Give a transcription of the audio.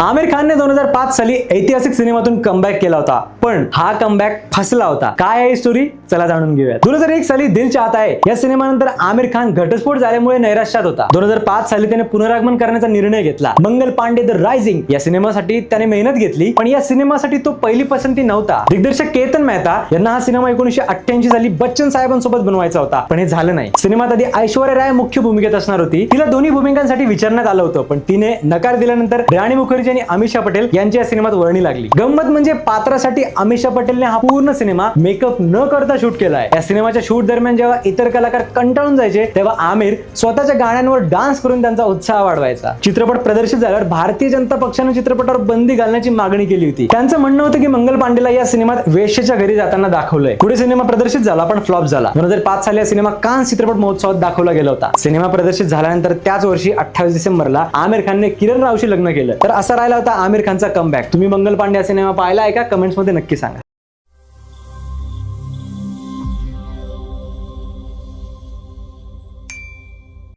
आमिर खानने दोन हजार पाच साली ऐतिहासिक सिनेमातून कमबॅक केला होता. पण हा कमबॅक फसला होता. काय आहे स्टोरी चला जाणून घेऊया दोन हजार एक साली दिल चाहता आहे. या सिनेमानंतर आमिर खान घटस्फोट झाल्यामुळे नैराश्यात होता. दोन हजार पाच साली त्याने पुनरागमन करण्याचा निर्णय घेतला. मंगल पांडे द रायझिंग या सिनेमासाठी त्याने मेहनत घेतली. पण या सिनेमासाठी तो पहिली पसंती नव्हता. दिग्दर्शक केतन मेहता यांना हा सिनेमा एकोणीशे अठ्ठ्याऐंशी साली बच्चन साहेबांसोबत बनवायचा होता. पण हे झालं नाही. सिनेमात आधी ऐश्वर्या राय मुख्य भूमिकेत असणार होती. तिला दोन्ही भूमिकांसाठी विचारण्यात आलं होतं. पण तिने नकार दिल्यानंतर राणी मुखर्जी आणि अमिषा पटेल यांची या सिनेमात वर्णी लागली. गंमत म्हणजे पात्रासाठी अमिषा पटेलने हा पूर्ण सिनेमा मेकअप न करता शूट केलाय. या सिनेमाच्या शूट दरम्यान जेव्हा इतर कलाकार कंटाळून जायचे तेव्हा आमिर स्वतःच्या गाण्यांवर डान्स करून त्यांचा उत्साह वाढवायचा. चित्रपट प्रदर्शित झाल्यावर भारतीय जनता पक्षाने चित्रपटावर बंदी घालण्याची मागणी केली होती. त्यांचं म्हणणं होतं की मंगल पांडेला या सिनेमात वेशेच्या घरी जाताना दाखवलंय. पुढे सिनेमा प्रदर्शित झाला पण फ्लॉप झाला. दोन हजार पाच साली हा सिनेमा कान चित्रपट महोत्सवात दाखवला गेला होता. सिनेमा प्रदर्शित झाल्यानंतर त्याच वर्षी अठ्ठावीस डिसेंबरला आमिर खानने किरण रावशी लग्न केलं. तर असा राहिला होता आमिर खानचा कमबॅक तुम्ही मंगल पांडे सिनेमा पाहिला आहे का कमेंट्समध्ये नक्की सांगा.